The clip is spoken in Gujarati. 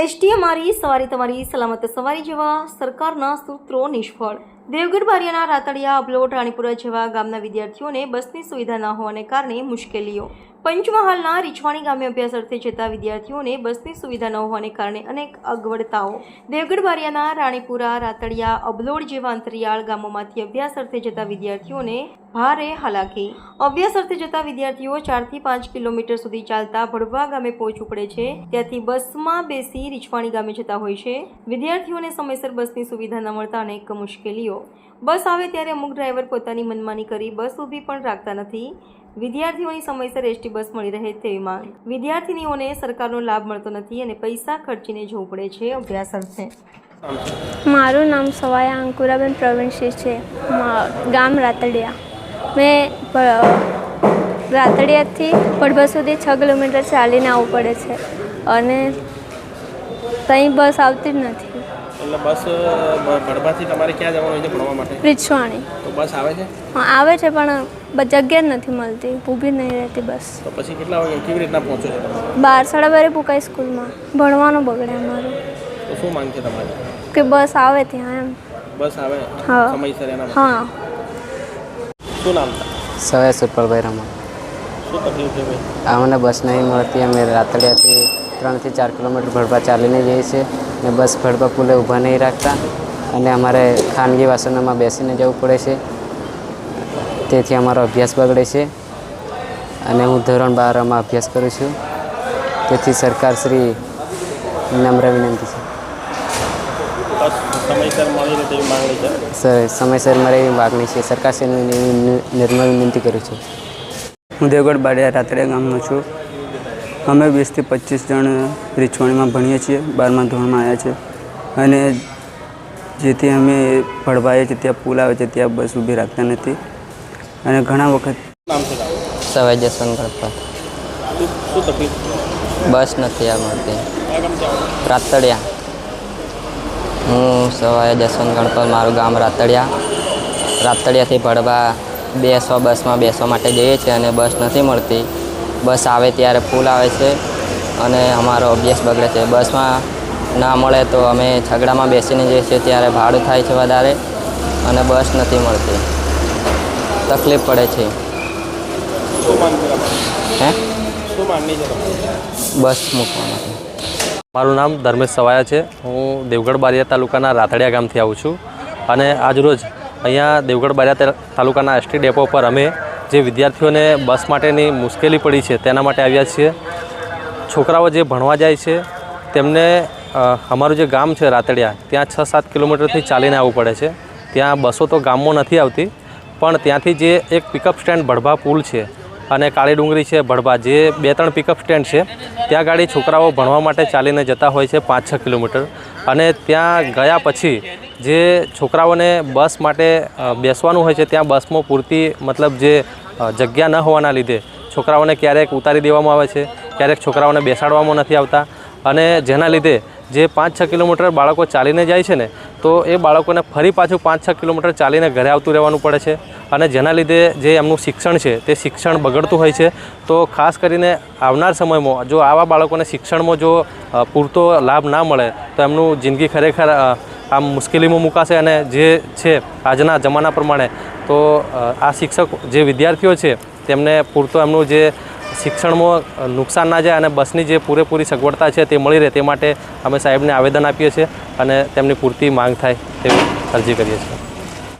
એસટીએ મારી સવારી તમારી સલામત સવારી જેવા સરકારના સૂત્રો નિષ્ફળ. દેવગઢ બારિયાના રાતડિયા, અબલોટ, રાણીપુરા જેવા ગામના વિદ્યાર્થીઓને બસની સુવિધા ન હોવાને કારણે મુશ્કેલીઓ. પંચમહાલના રીછવાણી ગામે અભ્યાસ અર્થે જતા વિદ્યાર્થીઓને બસની સુવિધા ન હોવાને કારણે અનેક અગવડતાઓ. દેવગઢ બારિયાના રાણીપુરા, રાતડિયા, અબલોડ જેવા અંતરિયાળ ગામોમાંથી અભ્યાસ અર્થે જતા વિદ્યાર્થીઓને ભારે હાલાકી. અભ્યાસ અર્થે જતા વિદ્યાર્થીઓ ચારથી પાંચ કિલોમીટર સુધી ચાલતા ભડવા ગામે પહોંચવું પડે છે. ત્યાંથી બસમાં બેસી રીછવાણી ગામે જતા હોય છે. વિદ્યાર્થીઓને સમયસર બસની સુવિધા ન મળતા અનેક મુશ્કેલીઓ. બસ આવે ત્યારે અમુક ડ્રાઈવર પોતાની મનમાની કરી બસ ઊભી પણ રાખતા નથી. વિદ્યાર્થીઓની સમયસર એસટી બસ મળી રહે તેવી માંગ. વિદ્યાર્થીનીઓને સરકારનો લાભ મળતો નથી અને પૈસા ખર્ચીને જવું પડે છે અભ્યાસ અર્થે. મારું નામ સવાયા અંકુરાબેન પ્રવીણસિંહ છે. ગામ રાતડિયા. મેં રાતડિયાથી પડભર સુધી છ કિલોમીટર ચાલીને આવવું પડે છે અને ત્યાં બસ આવતી જ નથી. એટલે બસ તમારે ક્યાં જવાનું છે ભણવા માટે? રીછવાણી તો બસ આવે છે? હા આવે છે પણ બ- જગ્યા જ નથી મળતી ઊભી નહીં રહેતી બસ. તો પછી કેટલા વાગે કેવી રીતના પહોંચો છો તમે? બાર સાડા બારે પુકાઈ સ્કૂલમાં. ભણવાનું બગડે અમારું. તો શું માંગ છે તમારી? કે બસ આવે ત્યાં એમ. બસ આવે? હા. સમયસર એના માટે. હા. શું નામ? છે સવાય સુરપાલભાઈ રમણ. શું તકલીફ છે ભાઈ? અમને બસ નહીં મળતી અમે રાતડિયાથી ત્રણથી ચાર કિલોમીટર ભડબા ચાલીને જઈએ છીએ ને બસ ભડબા પુલે ઊભા નહીં રાખતા અને અમારે ખાનગી વાસણોમાં બેસીને જવું પડે છે. તેથી અમારો અભ્યાસ બગડે છે અને હું ધોરણ બારમાં અભ્યાસ કરું છું. તેથી સરકારશ્રી નમ્ર વિનંતી છે. સમયસર મારે એવી માગણી છે. સરકારશ્રીને નિર્મળ વિનંતી કરું છું. હું દેવગઢ બાડિયા રાતડિયા ગામનો છું. અમે વીસથી પચીસ જણ રીછવાણીમાં ભણીએ છીએ. બારમા ધોરણમાં આવ્યા છે. અને જેથી અમે ભડવાઈએ છીએ, ત્યાં પુલ આવે છે, ત્યાં બસ ઊભી રાખતા નથી. અને ઘણા વખત સવાઈ? જસવંત ગણપત. બસ નથી આ મળતી? રાતડિયા. હું સવારે જસવંત ગણપત મારું ગામ રાતડિયા. રાતડિયાથી ભડવા બેસવા બસમાં બેસવા માટે જઈએ છીએ અને બસ નથી મળતી. બસ આવે ત્યારે ફૂલ આવે છે અને અમારો અભ્યાસ બગડે છે. બસમાં ના મળે તો અમે છગડામાં બેસીને જઈએ છીએ ત્યારે ભાડું થાય છે વધારે અને બસ નથી મળતી. તકલીફ પડે છે. બસ મારું નામ ધર્મેશ સવાયા છે. હું દેવગઢ બારિયા તાલુકાના રાતડિયા ગામથી આવું છું. અને આજરોજ અહીંયા દેવગઢ બારિયા તાલુકાના એસટી ડેપો પર અમે જે વિદ્યાર્થીઓને બસ માટેની મુશ્કેલી પડી છે તેના માટે આવ્યા છીએ. છોકરાઓ જે ભણવા જાય છે, તેમને અમારું જે ગામ છે રાતડિયા ત્યાં છ સાત કિલોમીટરથી ચાલીને આવવું પડે છે. ત્યાં બસો તો ગામમાં નથી આવતી પણ ત્યાંથી જે એક પિકઅપ સ્ટેન્ડ ભડભા પુલ છે અને કાળી ડુંગરી છે ભડભા, જે બે ત્રણ પિકઅપ સ્ટેન્ડ છે, ત્યાં ગાડી છોકરાઓ ભણવા માટે ચાલીને જતા હોય છે પાંચ છ કિલોમીટર. અને ત્યાં ગયા પછી જે છોકરાઓને બસ માટે બેસવાનું હોય છે, ત્યાં બસમાં પૂરતી મતલબ જે જગ્યા ન હોવાના લીધે છોકરાઓને ક્યારેક ઉતારી દેવામાં આવે છે, ક્યારેક છોકરાઓને બેસાડવામાં નથી આવતા. અને જેના લીધે જે પાંચ છ કિલોમીટર બાળકો ચાલીને જાય છે ને તો એ બાળકોને ફરી પાછું પાંચ છ કિલોમીટર ચાલીને ઘરે આવતું રહેવાનું પડે છે. અને જેના લીધે જે એમનું શિક્ષણ છે, તે શિક્ષણ બગડતું હોય છે. તો ખાસ કરીને આવનાર સમયમાં જો આવા બાળકોને શિક્ષણમાં જો પૂરતો લાભ ના મળે, તો એમનું જિંદગી ખરેખર આમ મુશ્કેલીમાં મુકાશે અને જે છે, આજના જમાના પ્રમાણે, તો આ શિક્ષક જે વિદ્યાર્થીઓ છે, તેમને પૂરતો એમનું જે શિક્ષણમાં નુકસાન ના જાય અને બસની જે પૂરેપૂરી સગવડતા છે તે મળી રહે તે માટે અમે સાહેબને આવેદન આપીએ છીએ અને તેમની પૂરતી માંગ થાય તેવી અરજી કરીએ છીએ.